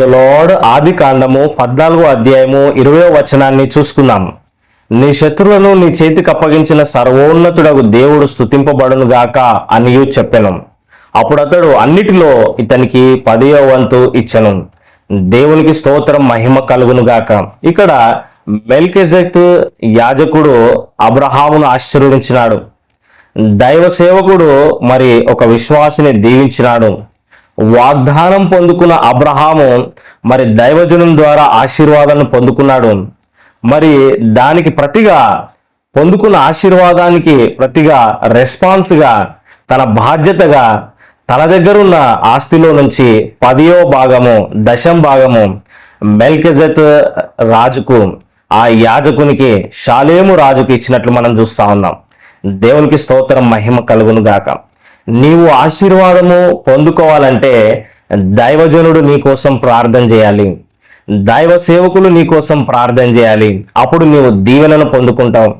Lord ఆది కాండము పద్నాలుగో అధ్యాయము ఇరవై వచనాన్ని చూసుకుందాం. నీ శత్రువులను నీ చేతికి అప్పగించిన సర్వోన్నతుడగు దేవుడు స్థుతింపబడును గాక అనియు చెప్పెను. అప్పుడు అతడు అన్నిటిలో ఇతనికి పదియో వంతు ఇచ్చెను. దేవునికి స్తోత్రం మహిమ కలుగును గాక. ఇక్కడ మెల్కెజెత్ యాజకుడు అబ్రహామును ఆశీర్వదించినాడు. దైవ సేవకుడు మరి ఒక విశ్వాసిని దీవించినాడు. వాగ్దానం పొందుకున్న అబ్రహాము మరి దైవజనం ద్వారా ఆశీర్వాదాన్ని పొందుకున్నాడు. మరి దానికి ప్రతిగా పొందుకున్న ఆశీర్వాదానికి ప్రతిగా రెస్పాన్స్గా తన బాధ్యతగా తన దగ్గరున్న ఆస్తిలో నుంచి పదియో భాగము దశం భాగము మెల్కెజత్ రాజుకు ఆ యాజకునికి షాలేము రాజుకు ఇచ్చినట్లు మనం చూస్తా ఉన్నాం. దేవునికి స్తోత్రం మహిమ కలుగును గాక నీవు ఆశీర్వాదము పొందుకోవాలంటే దైవజనుడు నీ కోసం ప్రార్థన చేయాలి. దైవ సేవకులు నీ కోసం ప్రార్థన చేయాలి. అప్పుడు నీవు దీవెనను పొందుకుంటావు.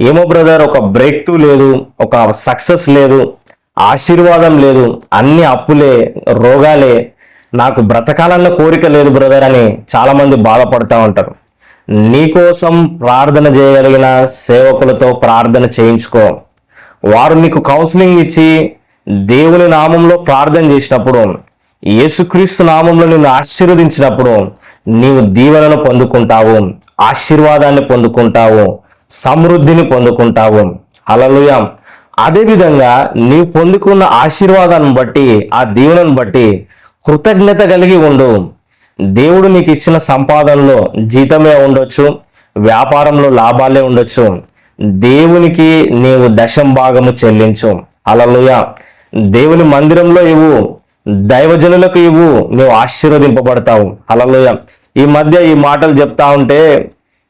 ఏమో బ్రదర్ ఒక బ్రేక్ త్రూ లేదు ఒక సక్సెస్ లేదు ఆశీర్వాదం లేదు అన్ని అప్పులే రోగాలే నాకు బ్రతకాలన్న కోరిక లేదు బ్రదర్ అని చాలామంది బాధపడుతూ ఉంటారు. నీకోసం ప్రార్థన చేయగలిగిన సేవకులతో ప్రార్థన చేయించుకో. వారు నీకు కౌన్సిలింగ్ ఇచ్చి దేవుని నామంలో ప్రార్థన చేసినప్పుడు యేసుక్రీస్తు నామంలో నిన్ను ఆశీర్వదించినప్పుడు నీవు దీవెనను పొందుకుంటావు ఆశీర్వాదాన్ని పొందుకుంటావు సమృద్ధిని పొందుకుంటావు. అలలుయ అదేవిధంగా నీవు పొందుకున్న ఆశీర్వాదాన్ని బట్టి ఆ దీవెనను బట్టి కృతజ్ఞత కలిగి ఉండు. దేవుడు నీకు ఇచ్చిన సంపాదనలో జీతమే ఉండొచ్చు వ్యాపారంలో లాభాలే ఉండొచ్చు. దేవునికి నీవు దశం భాగము చెల్లించు. అలలుయ దేవుని మందిరంలో ఇవ్వు దైవజనులకు ఇవ్వు నువ్వు ఆశీర్వదింపబడతావు. అలలోయ ఈ మధ్య ఈ మాటలు చెప్తా ఉంటే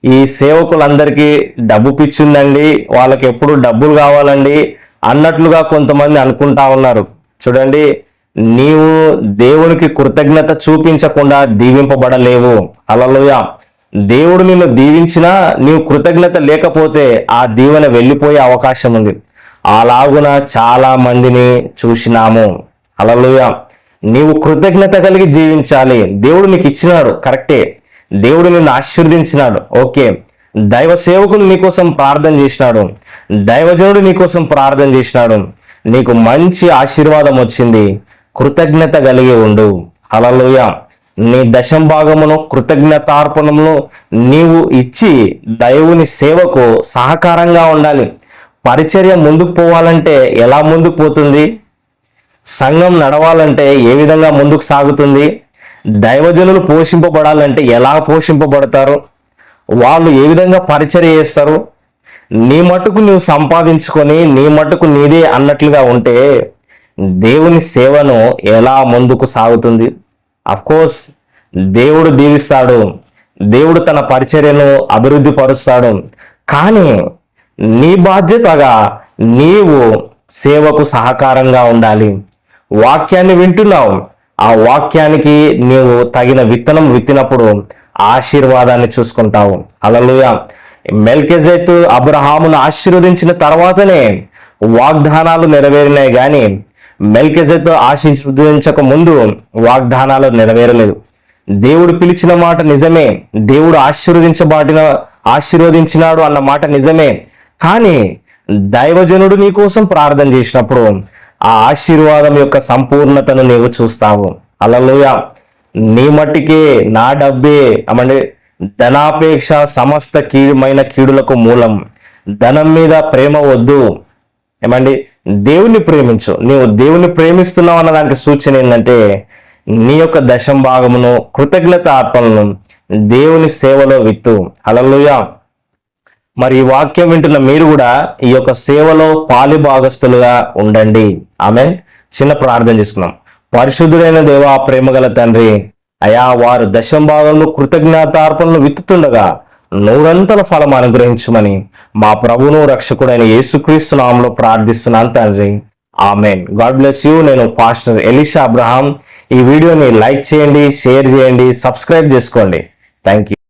ఈ సేవకులందరికీ డబ్బు పిచ్చిందండి వాళ్ళకి ఎప్పుడు డబ్బులు కావాలండి అన్నట్లుగా కొంతమంది అనుకుంటా ఉన్నారు. చూడండి నీవు దేవునికి కృతజ్ఞత చూపించకుండా దీవింపబడలేవు. అలలోయ దేవుడు నిన్ను దీవించినా నీవు కృతజ్ఞత లేకపోతే ఆ దీవెన వెళ్ళిపోయే అవకాశం ఉంది. అలాగున చాలా మందిని చూసినాము. అలలుయ నీవు కృతజ్ఞత కలిగి జీవించాలి. దేవుడు నీకు ఇచ్చినాడు కరెక్టే. దేవుడు నిన్ను ఆశీర్వదించినాడు. ఓకే. దైవ సేవకులు నీకోసం ప్రార్థన చేసినాడు. దైవజనుడు నీకోసం ప్రార్థన చేసినాడు. నీకు మంచి ఆశీర్వాదం వచ్చింది. కృతజ్ఞత కలిగి ఉండు. అలలుయ నీ దశం భాగమును కృతజ్ఞతార్పణమును నీవు ఇచ్చి దైవుని సేవకు సహకారంగా ఉండాలి. పరిచర్య ముందుకు పోవాలంటే ఎలా ముందుకు పోతుంది? సంఘం నడవాలంటే ఏ విధంగా ముందుకు సాగుతుంది? దైవజనులు పోషింపబడాలంటే ఎలా పోషింపబడతారు? వాళ్ళు ఏ విధంగా పరిచర్య చేస్తారు? నీ మటుకు నువ్వు సంపాదించుకొని నీ మటుకు నీదే అన్నట్లుగా ఉంటే దేవుని సేవను ఎలా ముందుకు సాగుతుంది? కోర్స్ దేవుడు దీవిస్తాడు. దేవుడు తన పరిచర్యను అభివృద్ధి పరుస్తాడు. కానీ నీ బాధ్యతగా నీవు సేవకు సహకారంగా ఉండాలి. వాక్యాన్ని వింటున్నావు. ఆ వాక్యానికి నీవు తగిన విత్తనం విత్తినప్పుడు ఆశీర్వాదాన్ని చూసుకుంటావు. అలలుయ మెల్కెజెత్ అబ్రహామును ఆశీర్వదించిన తర్వాతనే వాగ్దానాలు నెరవేరినాయి కానీ మెల్కెజెత్ ఆశీర్వదించక ముందు వాగ్దానాలు నెరవేరలేదు. దేవుడు పిలిచిన మాట నిజమే. దేవుడు ఆశీర్వదించబాటిన ఆశీర్వదించినాడు అన్న మాట నిజమే. కానీ దైవజనుడు నీ కోసం ప్రార్థన చేసినప్పుడు ఆ ఆశీర్వాదం యొక్క సంపూర్ణతను నీవు చూస్తావు. అలలోయ నీ మట్టికే నా డబ్బే అమంటే ధనాపేక్ష సమస్త కీడుమైన కీడులకు మూలం. ధనం మీద ప్రేమ వద్దు. ఏమండి దేవుని ప్రేమించు. నీవు దేవుని ప్రేమిస్తున్నావు అన్న దానికి సూచన ఏంటంటే నీ యొక్క దశం భాగమును కృతజ్ఞత ఆత్మలను దేవుని సేవలో విత్తు. అలలుయా మరి ఈ వాక్యం వింటున్న మీరు కూడా ఈ యొక్క సేవలో పాలి భాగస్తులుగా ఉండండి. ఆమె చిన్న ప్రార్థన చేసుకున్నాం పరిశుద్ధుడైన దేవా ప్రేమగల తండ్రి అయా వారు దశం భాగంలో కృతజ్ఞతార్పణలు విత్తుతుండగా నూరంతల ఫలం అనుగ్రహించమని మా ప్రభును రక్షకుడైన యేసుక్రీస్తు నామంలో ప్రార్థిస్తున్నాను తండ్రి. ఆమెన్. God bless you. నేను పాస్టర్ ఎలిషా అబ్రహాం. ఈ వీడియోని లైక్ చేయండి షేర్ చేయండి సబ్స్క్రైబ్ చేసుకోండి. Thank you